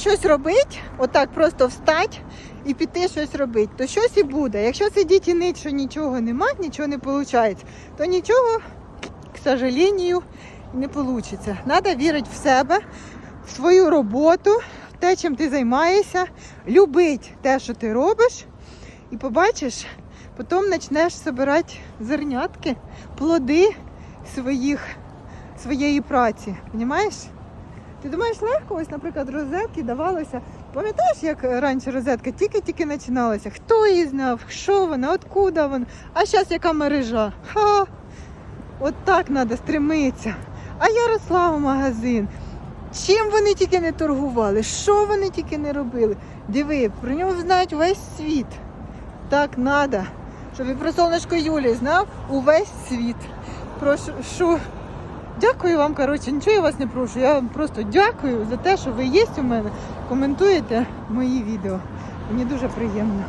щось робити, отак просто встать і піти щось робити, то щось і буде. Якщо сидіть і нить, що нічого нема, нічого не виходить, то нічого, к сожалению, не вийде. Треба вірити в себе, в свою роботу, в те, чим ти займаєшся, любити те, що ти робиш, і побачиш, потім почнеш збирати зернятки, плоди своїх, своєї праці. Понімаєш? Ти думаєш, легко, ось, наприклад, розетки давалося. Пам'ятаєш, як раніше розетка тільки-тільки починалася? Хто її знав, що вона, откуда вона? А зараз яка мережа? Ха! От так треба стремитися. А Ярослав магазин. Чим вони тільки не торгували, що вони тільки не робили. Диви, про нього знають весь світ. Так треба. Щоб і про сонечко Юлі знав увесь світ. Про що- Дякую вам, коротше, нічого я вас не прошу. Я вам просто дякую за те, що ви є у мене. Коментуєте мої відео. Мені дуже приємно.